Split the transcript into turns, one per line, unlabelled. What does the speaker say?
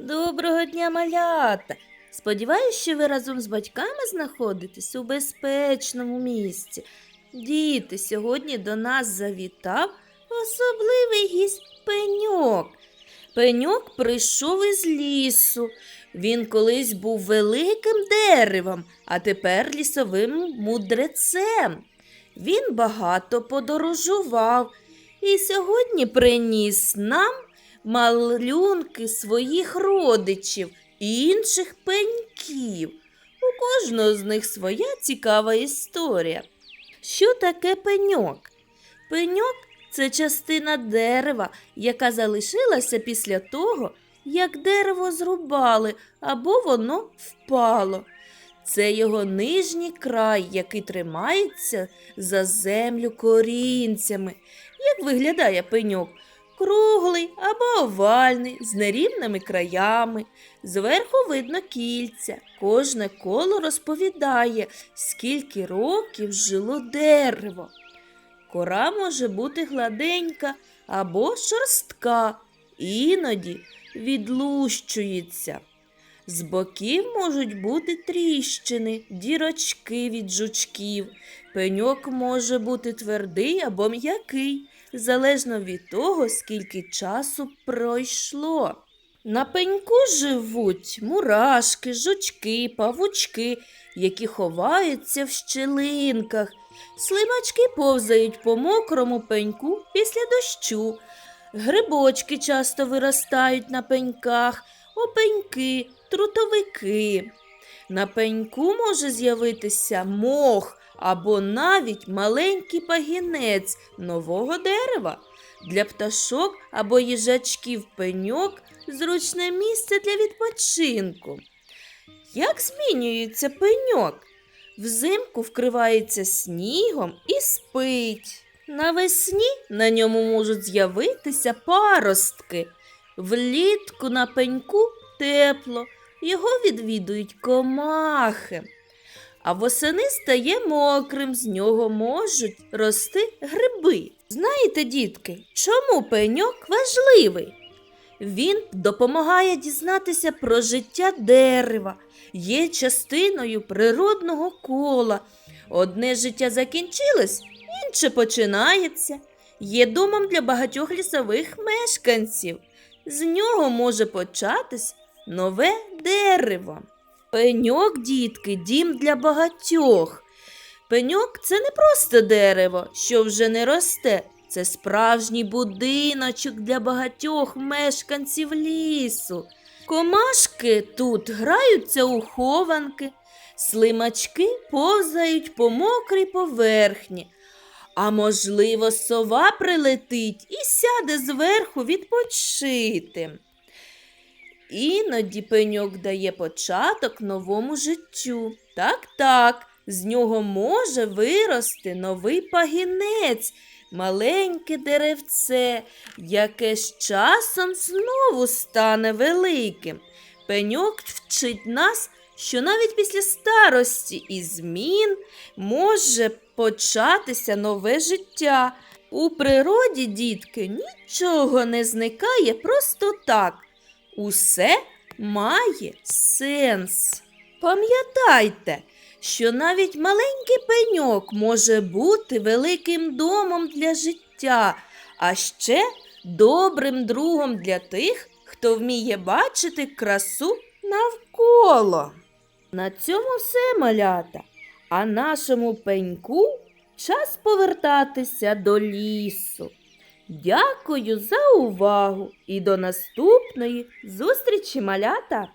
Доброго дня, малята! Сподіваюсь, що ви разом з батьками знаходитесь у безпечному місці. Діти, сьогодні до нас завітав особливий гість пеньок. Пеньок прийшов із лісу. Він колись був великим деревом, а тепер лісовим мудрецем. Він багато подорожував і сьогодні приніс нам малюнки своїх родичів і інших пеньків. У кожного з них своя цікава історія. Що таке пеньок? Пеньок це частина дерева, яка залишилася після того, як дерево зрубали або воно впало. Це його нижній край, який тримається за землю корінцями. Як виглядає пеньок? Круглий або овальний, з нерівними краями. Зверху видно кільця. Кожне коло розповідає, скільки років жило дерево. Кора може бути гладенька або шорстка, іноді відлущується. З боків можуть бути тріщини, дірочки від жучків. Пеньок може бути твердий або м'який, залежно від того, скільки часу пройшло. На пеньку живуть мурашки, жучки, павучки, які ховаються в щелинках. Слимачки повзають по мокрому пеньку після дощу. Грибочки часто виростають на пеньках, опеньки, трутовики. На пеньку може з'явитися мох або навіть маленький пагінець нового дерева. Для пташок або їжачків пеньок зручне місце для відпочинку. Як змінюється пеньок? Взимку вкривається снігом і спить. Навесні на ньому можуть з'явитися паростки. Влітку на пеньку тепло, його відвідують комахи. А восени стає мокрим, з нього можуть рости гриби. Знаєте, дітки, чому пеньок важливий? Він допомагає дізнатися про життя дерева, є частиною природного кола. Одне життя закінчилось, інше починається. Є домом для багатьох лісових мешканців. З нього може початись нове дерево. Пеньок, дітки, дім для багатьох. Пеньок це не просто дерево, що вже не росте. Це справжній будиночок для багатьох мешканців лісу. Комашки тут граються у хованки, слимачки повзають по мокрій поверхні. А можливо, сова прилетить і сяде зверху відпочити. Іноді пеньок дає початок новому життю. Так, так, з нього може вирости новий пагінець, маленьке деревце, яке з часом знову стане великим. Пеньок вчить нас, що навіть після старості і змін може початися нове життя. У природі, дітки, нічого не зникає просто так. Усе має сенс. Пам'ятайте, що навіть маленький пеньок може бути великим домом для життя, а ще добрим другом для тих, хто вміє бачити красу навколо. На цьому все малята, а нашому пеньку час повертатися до лісу. Дякую за увагу і до наступної зустрічі, малята!